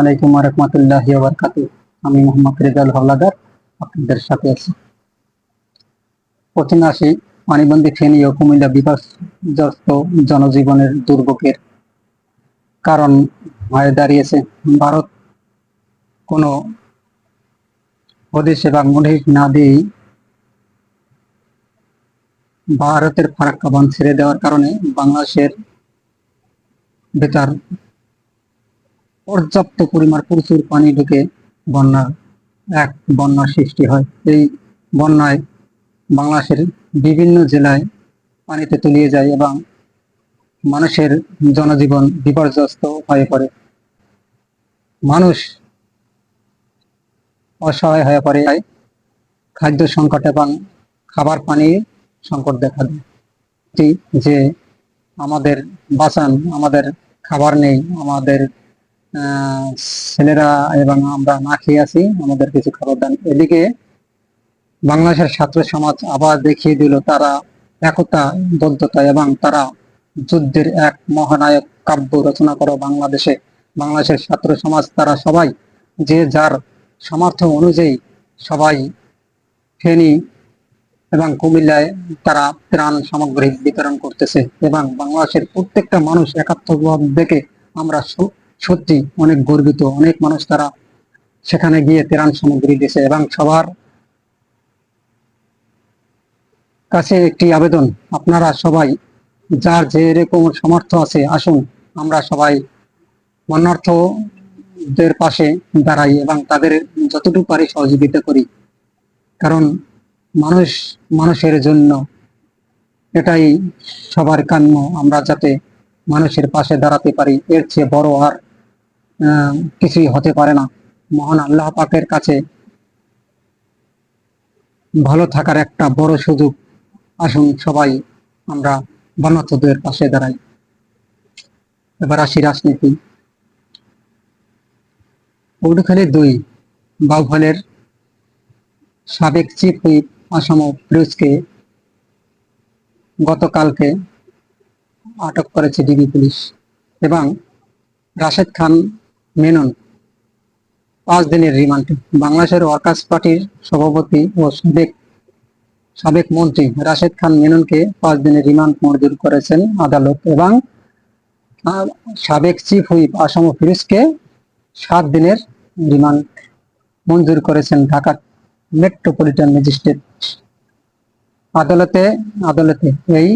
আলাইকুম রহমতুল্লাহ বারকাতু আমি মোহাম্মদ রেজাল হাওলাদার, আপনাদের সাথে আছি। প্রথমে আসি, পানিবন্দী ফেনী ও কুমিল্লা বিপর্যস্ত জনজীবনের দুর্ভোগের কারণ হয়ে দাঁড়িয়েছে। ভারত কোনো হদিশ এবং মুঠিস না দিয়েই ভারতের ফারাক্কা বাঁধ ছেড়ে দেওয়ার কারণে বাংলাদেশের বেতার পর্যাপ্ত পরিমাণ প্রচুর পানি ঢুকে বন্যার, এক বন্যার সৃষ্টি হয়। এই বন্যায় বাংলাদেশের বিভিন্ন জেলায় পানিতে তলিয়ে যায় এবং মানুষের জনজীবন বিপর্যস্ত হয়ে পড়ে। মানুষ অসহায় হয়ে পড়ে। খাদ্য সংকট এবং খাবার পানির সংকট দেখা দেয়। যে আমাদের বাঁচান, আমাদের খাবার নেই, আমাদের ছেলেরা এবং আমরা না খেয়ে আছি, আমাদের কিছু খাবার দান এদিকে বাংলাদেশের ছাত্র সমাজ আবার দেখিয়ে দিল তারা একতা বদ্ধতা এবং তারা যুদ্ধের এক মহানায়ক কাব্য রচনা করো বাংলাদেশে। বাংলাদেশের ছাত্র সমাজ, তারা সবাই যে যার সামর্থ্য অনুযায়ী সবাই ফেনী এবং কুমিল্লায় তারা ত্রাণ সামগ্রী বিতরণ করতেছে এবং বাংলাদেশের প্রত্যেকটা মানুষ একাত্মভাব দেখে আমরা সত্যি অনেক গর্বিত। অনেক মানুষ তারা সেখানে গিয়ে ত্রাণ সামগ্রী দিয়েছে এবং সবার কাছে একটি আবেদন, আপনারা সবাই যার যে এরকম সামর্থ্য আছে আসুন, আমরা সবাই বন্যার্থদের পাশে দাঁড়াই এবং তাদের যতটুকু পারি সহযোগিতা করি। কারণ মানুষ মানুষের জন্য এটাই সবার কাম্য, আমরা যাতে মানুষের পাশে দাঁড়াতে পারি, এর চেয়ে বড় আর কিছুই হতে পারে না। মহান আল্লাহ পাকের কাছে ভালো থাকার একটা বড় সুযোগ। আসুন সবাই আমরা বন্যার্থদের পাশে দাঁড়াই। এবার আসি রাজনীতি। পৌডখালী দুই বাউফলের সাবেক চিফ হুইপ আসাম ফিরোজকে গতকালকে আটক করেছে ডিবি পুলিশ এবং রাশেদ খান মেনন। পাঁচ দিনের রিমান্ডে। বাংলাদেশের ওয়ার্কার্স পার্টির সভাপতি ও সাবেক সাবেক মন্ত্রী রাশেদ খান মেননকে পাঁচ দিনের রিমান্ড মঞ্জুর করেছেন আদালত এবং সাবেক চিফ হুইপ আসাম ফিরোজকে সাত দিনের রিমান্ড মঞ্জুর করেছেন ঢাকা মেট্রোপলিটন ম্যাজিস্ট্রেট। আদালতে আদালতে এই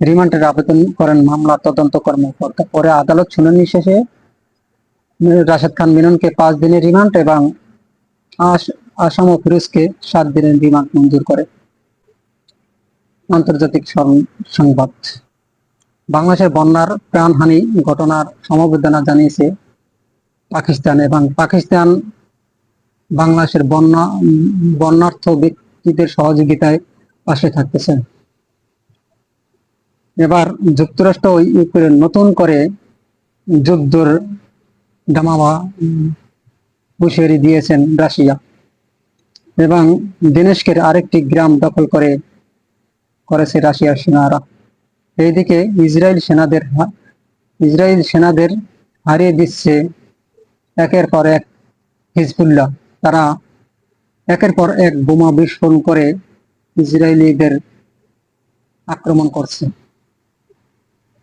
রিমান্ডের আবেদন করেন মামলা তদন্ত কর্মকর্তা। পরে আদালত শুনানি শেষে রাশেদ খান মিননকে পাঁচ দিনের রিমান্ড এবং আসাম ও ফিরোজকে সাত দিনের রিমান্ড মঞ্জুর করে। আন্তর্জাতিক সংবাদ। বাংলাদেশের বন্যার প্রাণহানি ঘটনার সমবেদনা জানিয়েছে পাকিস্তান এবং পাকিস্তান বাংলাদেশের বন্যা, বন্যার্থ ব্যক্তিদের সহযোগিতায় পাশে থাকতেছেন এবার যুক্তরাষ্ট্র ও ইউক্রেন নতুন করে যুদ্ধর উম, হুঁশিয়ারি দিয়েছেন রাশিয়া। এবং দিনেশকের আরেকটি গ্রাম দখল করে করেছে রাশিয়ার সেনারা। এইদিকে ইসরায়েল সেনাদের ইসরায়েল সেনাদের হারিয়ে দিচ্ছে একের পর এক হিজবুল্লাহ। তারা একের পর এক বোমা বিস্ফোরণ করে ইসরায়েলিদের আক্রমণ করছে।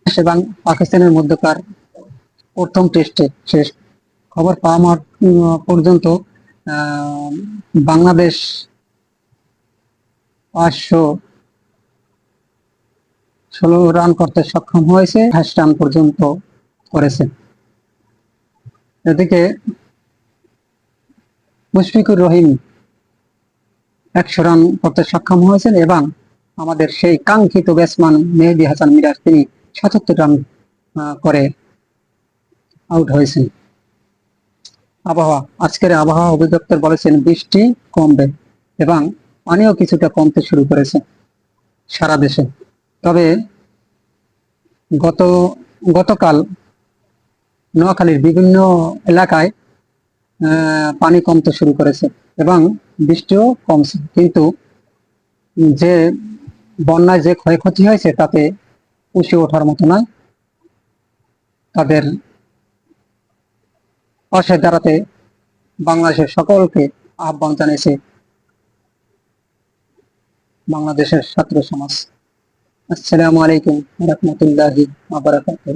এবং পাকিস্তানের মধ্যকার প্রথম টেস্টে শেষ খবর পাওয়া পর্যন্ত বাংলাদেশ পাঁচশো ষোলো রান করতে সক্ষম হয়েছে আঠাশ রান পর্যন্ত করেছে। এদিকে মুশফিকুর রহিম একশো রান করতে সক্ষম হয়েছেন এবং আমাদের সেই কাঙ্ক্ষিত ব্যাটসম্যান মেহেদি হাসান মিরাজ, তিনি সাতাত্তর রান করে আউট হয়েছেন। আবহাওয়া, আজকের আবহাওয়া অধিদপ্তর বলেছেন বৃষ্টি কমবে এবং পানিও কিছুটা কমতে শুরু করেছে সারা দেশে। তবে গত, গতকাল নোয়াখালীর বিভিন্ন এলাকায় পানি কমতে শুরু করেছে এবং বৃষ্টিও কমছে। কিন্তু যে বন্যায় যে ক্ষয়ক্ষতি হয়েছে তাতে পুষে ওঠার মতো নয়। তাদের পাশে দাঁড়াতে বাংলাদেশের সকলকে আহ্বান জানিয়েছে। বাংলাদেশের ছাত্র সমাজ আসসালামু আলাইকুম রহমতুল্লাহি আবরাকাতুহ